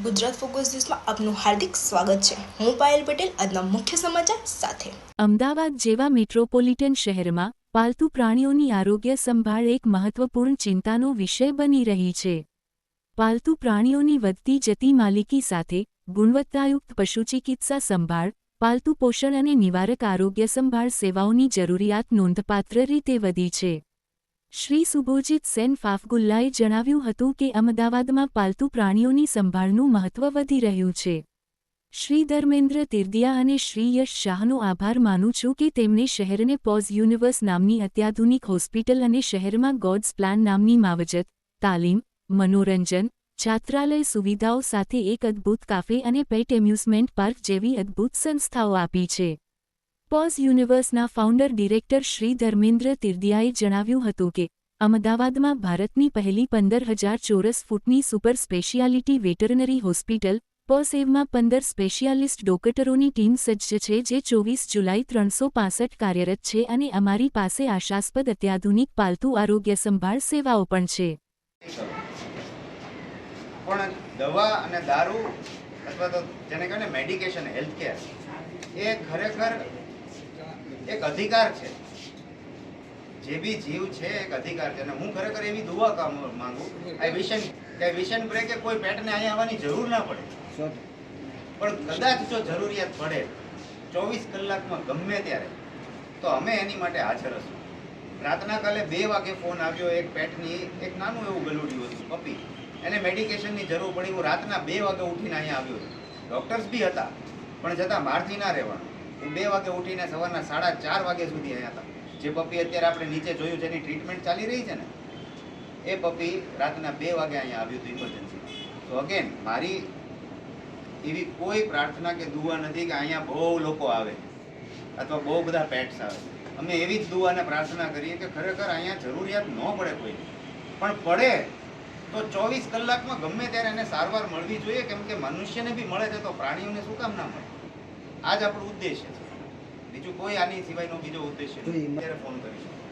Gujarat focus ન્યૂઝમાં આપનું હાર્દિક સ્વાગત છે. હું પાયલ પટેલ, આજના મુખ્ય સમાચાર સાથે. અમદાવાદ જેવા મેટ્રોપોલિટન શહેરમાં પાલતુ પ્રાણીઓની આરોગ્ય સંભાળ એક મહત્વપૂર્ણ ચિંતાનો વિષય બની રહી છે. પાલતુ પ્રાણીઓની વધતી જતી માલિકી સાથે ગુણવત્તાયુક્ત પશુ ચિકિત્સા સંભાળ, પાલતુ પોષણ અને નિવારક આરોગ્ય સંભાળ સેવાઓની જરૂરિયાત નોંધપાત્ર રીતે વધી છે. શ્રી સુભોજીત સેન ફાફગુલ્લાએ જણાવ્યું હતું કે અમદાવાદમાં પાલતુ પ્રાણીઓની સંભાળનું મહત્વ વધી રહ્યું છે. શ્રી ધર્મેન્દ્ર તિર્દિયા અને શ્રી યશ શાહનો આભાર માનું છું કે તેમણે શહેરને પોઝ યુનિવર્સ નામની અત્યાધુનિક હોસ્પિટલ અને શહેરમાં ગોડ્સ પ્લાન નામની માવજત, તાલીમ, મનોરંજન, છાત્રાલય સુવિધાઓ સાથે એક અદ્ભુત કાફે અને પેટ એમ્યુઝમેન્ટ પાર્ક જેવી અદ્ભુત સંસ્થાઓ આપી છે. પોઝ યુનિવર્સના ફાઉન્ડર ડિરેક્ટર શ્રી ધર્મેન્દ્ર તિર્દિયાએ જણાવ્યું હતું કે, અમદાવાદમાં ભારતની પહેલી પંદર હજાર ચોરસ ફૂટની સુપર સ્પેશિયાલિટી વેટરનરી હોસ્પિટલ, પોસેવમાં પંદર સ્પેશિયાલિસ્ટ ડોક્ટરોની ટીમ સજ્જ છે જે ચોવીસ જુલાઈ ત્રણસો પાસઠ કાર્યરત છે અને અમારી પાસે આશાસ્પદ અત્યાધુનિક પાલતુ આરોગ્ય સંભાળ સેવાઓ પણ છે. પણ દવા અને દારૂ અથવા તો જેને કહેવાય મેડિકેશન હેલ્થ કેર એ ખરેખર એક અધિકાર છે. જે બી જીવ છે એક અધિકાર છે. અને હું ખરેખર એવી દુવા કામ માંગુ આઈ વિશન કે વિશન બ્રે કે કોઈ પેટને અહીંયા આવવાની જરૂર ના પડે. પણ કદાચ જો જરૂરિયાત પડે ચોવીસ કલાકમાં ગમે ત્યારે તો અમે એની માટે હાજર હશું. રાતના કાલે બે વાગે ફોન આવ્યો એક પેટની એક નાનું એવું ગલુડિયું હતું પપી. એને મેડિકેશનની જરૂર પડી. હું રાતના બે વાગે ઉઠીને અહીંયા આવ્યો. ડૉક્ટર્સ બી હતા પણ છતાં બહારથી ના રહેવાનું. હું બે વાગે ઉઠીને સવારના સાડા ચાર વાગ્યા સુધી અહીંયા હતા. જે પપ્પી અત્યારે આપણે નીચે જોયું છે, એની ટ્રીટમેન્ટ ચાલી રહી છે ને? એ પપ્પી રાતના બે વાગે અહીંયા આવ્યું હતું ઇમરજન્સીમાં તો અગેન મારી એવી કોઈ પ્રાર્થના કે દુઆ નથી કે અહીંયા બહુ લોકો આવે, અથવા બહુ બધા પેટ્સ આવે. અમે એવી જ દુઆને પ્રાર્થના કરીએ કે ખરેખર અહીંયા જરૂરિયાત ન પડે કોઈ પણ પડે તો ચોવીસ કલાકમાં ગમે ત્યારે એને સારવાર મળવી જોઈએ, કેમ કે મનુષ્યને બી મળે છે તો પ્રાણીઓને શું કામ ના મળે? આ જ આપણો ઉદ્દેશ્ય છે. બીજું કોઈ આની સિવાયનો બીજો ઉદ્દેશ્ય નથી ત્યારે ફોન કરીશું.